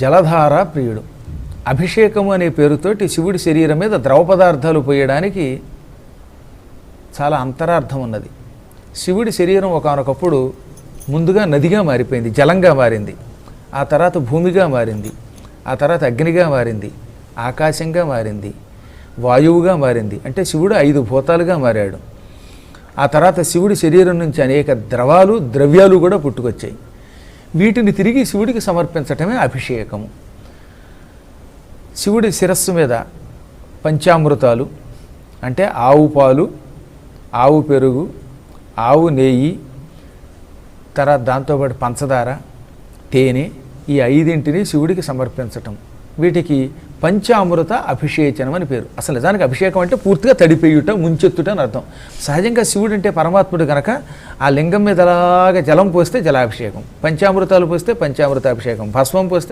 జలధార ప్రియుడు అభిషేకము అనే పేరుతోటి శివుడి శరీరం మీద ద్రవ పదార్థాలు పోయడానికి చాలా అంతరార్థం ఉన్నది. శివుడి శరీరం ఒకనొకప్పుడు ముందుగా నదిగా మారిపోయింది జలంగా మారింది. ఆ తర్వాత భూమిగా మారింది ఆ తర్వాత అగ్నిగా మారింది ఆకాశంగా మారింది వాయువుగా మారింది. అంటే శివుడు ఐదు భూతాలుగా మారాడు. ఆ తర్వాత శివుడి శరీరం నుంచి అనేక ద్రవాలు ద్రవ్యాలు కూడా పుట్టుకొచ్చాయి. వీటిని తిరిగి శివుడికి సమర్పించటమే అభిషేకము. శివుడి శిరస్సు మీద పంచామృతాలు అంటే ఆవు పాలు ఆవు పెరుగు ఆవు నెయ్యి తర్వాత దాంతోపాటు పంచదార తేనె ఈ ఐదింటిని శివుడికి సమర్పించటం. వీటికి పంచామృత అభిషేచనం అని పేరు. అసలు నిజానికి అభిషేకం అంటే పూర్తిగా తడిపేయుట ముంచెత్తుట అని అర్థం. సహజంగా శివుడు అంటే పరమాత్ముడు కనుక ఆ లింగం మీద అలాగ జలం పోస్తే జలాభిషేకం. పంచామృతాలు పోస్తే పంచామృత అభిషేకం భస్మం పోస్తే